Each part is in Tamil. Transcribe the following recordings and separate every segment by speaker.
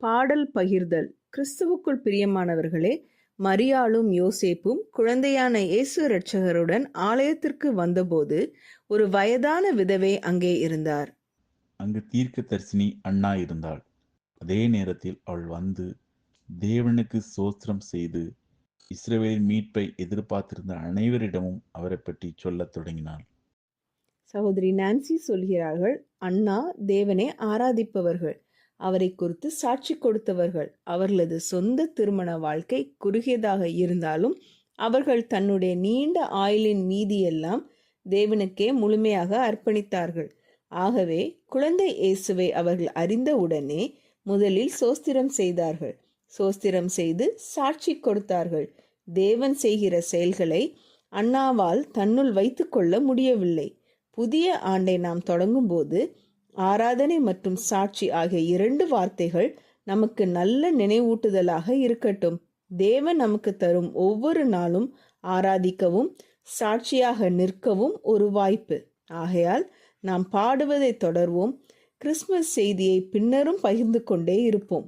Speaker 1: பாடல் பகிர்தல். கிறிஸ்துவுக்குள் பிரியமானவர்களே மரியாளும் யோசேப்பும் குழந்தையான இயேசு இரட்சகருடன் ஆலயத்திற்கு வந்தபோது ஒரு வயதான விதவை அங்கே இருந்தார்.
Speaker 2: அங்கு தீர்க்கதரிசினி அண்ணா இருந்தாள். அதே நேரத்தில் அவள் வந்து தேவனுக்கு சோத்திரம் செய்து இஸ்ரவேலின் மீட்பை எதிர்பார்த்திருந்த அனைவரிடமும் அவரை பற்றி சொல்லத் தொடங்கினாள்.
Speaker 1: சகோதரி நான்சி சொல்கிறார்கள் அண்ணா தேவனை ஆராதிப்பவர்கள். அவரை குறித்து சாட்சி கொடுத்தவர்கள் அவர்களது சொந்த திருமண வாழ்க்கை குறுகியதாக இருந்தாலும் அவர்கள் தன்னுடைய நீண்ட ஆயுளின் மீதியெல்லாம் தேவனுக்கே முழுமையாக அர்ப்பணித்தார்கள். ஆகவே குழந்தை இயேசுவை அவர்கள் அறிந்தவுடனே முதலில் சோஸ்திரம் செய்தார்கள். சோஸ்திரம் செய்து சாட்சி கொடுத்தார்கள். தேவன் செய்கிற செயல்களை அண்ணாவால் தன்னுள் வைத்துக்கொள்ள முடியவில்லை. புதிய ஆண்டை நாம் தொடங்கும்போது ஆராதனை மற்றும் சாட்சி ஆகிய இரண்டு வார்த்தைகள் நமக்கு நல்ல நினைவூட்டுதலாக இருக்கட்டும். தேவன் நமக்கு தரும் ஒவ்வொரு நாளும் ஆராதிக்கவும் சாட்சியாக நிற்கவும் ஒரு வாய்ப்பு. ஆகையால் நாம் பாடுவதை தொடர்வோம். கிறிஸ்மஸ் செய்தியை பின்னரும் பகிர்ந்து கொண்டே இருப்போம்.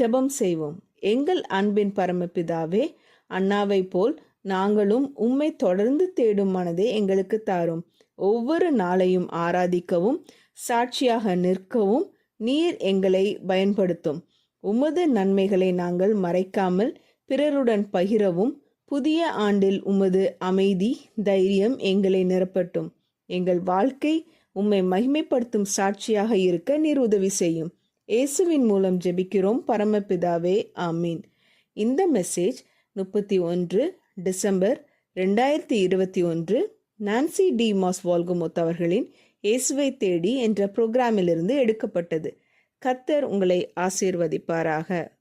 Speaker 1: ஜெபம் செய்வோம். எங்கள் அன்பின் பரமபிதாவே அண்ணாவை போல் நாங்களும் உம்மை தொடர்ந்து தேடும் மனதை எங்களுக்கு தாரும். ஒவ்வொரு நாளையும் ஆராதிக்கவும் சாட்சியாக நிற்கவும் நீர் எங்களை பயன்படுத்தும். உமது நன்மைகளை நாங்கள் மறைக்காமல் பிறருடன் பகிரவும். புதிய ஆண்டில் உமது அமைதி தைரியம் எங்களை நிரப்பட்டும். எங்கள் வாழ்க்கை உம்மை மகிமைப்படுத்தும் சாட்சியாக இருக்க நீர் உதவி செய்யும். இயேசுவின் மூலம் ஜெபிக்கிறோம். பரமபிதாவே ஆமீன். இந்த மெசேஜ் முப்பத்தி ஒன்று டிசம்பர் ரெண்டாயிரத்தி இருபத்தி ஒன்று. நான்சி டி மாஸ் வால்குமோத் அவர்களின் இயேசுவை தேடி என்ற புரோகிராமிலிருந்து எடுக்கப்பட்டது. கத்தர் உங்களை ஆசீர்வதிப்பாராக.